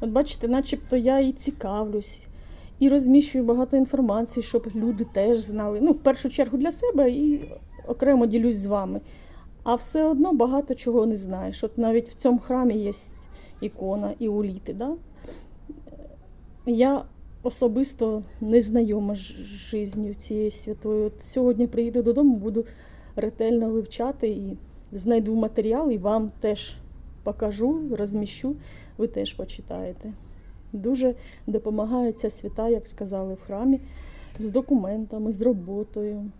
От бачите, начебто я і цікавлюсь, і розміщую багато інформації, щоб люди теж знали. Ну, в першу чергу для себе і окремо ділюсь з вами. А все одно багато чого не знаєш. От навіть в цьому храмі є ікона і уліти. Да? Я особисто не знайома з життю цієї святої. От сьогодні приїду додому, буду ретельно вивчати і знайду матеріал і вам теж покажу, розміщу, ви теж почитаєте. Дуже допомагає ця свята, як сказали в храмі, з документами, з роботою.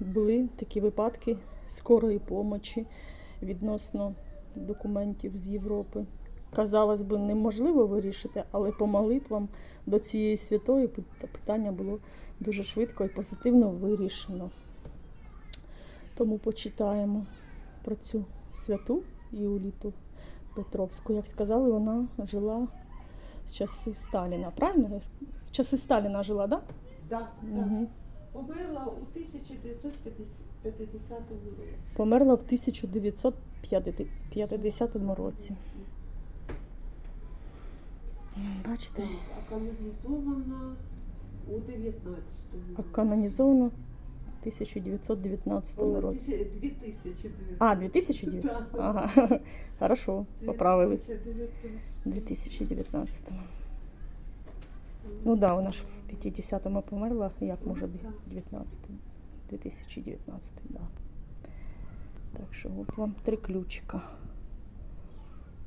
Були такі випадки скорої помочі відносно документів з Європи. Казалось би, неможливо вирішити, але по молитвам до цієї святої питання було дуже швидко і позитивно вирішено. Тому почитаємо про цю святу Іуліту Петровську. Як сказали, вона жила з часи Сталіна. Правильно? В часи Сталіна жила, так? Да, Да? да. Угу. Померла у 1950 році. Померла в 1950 році. Бачите, Так, а канонізована у 19-му. а канонізовано в 1919 О, році. 2019. А, 2009? Да. Ага, хорошо, поправили. 2019. В 2019. Ну да, вона ж в 50-му померла, як може бути 19-му? 2019, да. Так що от вам три ключика.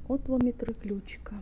От вам і три ключика.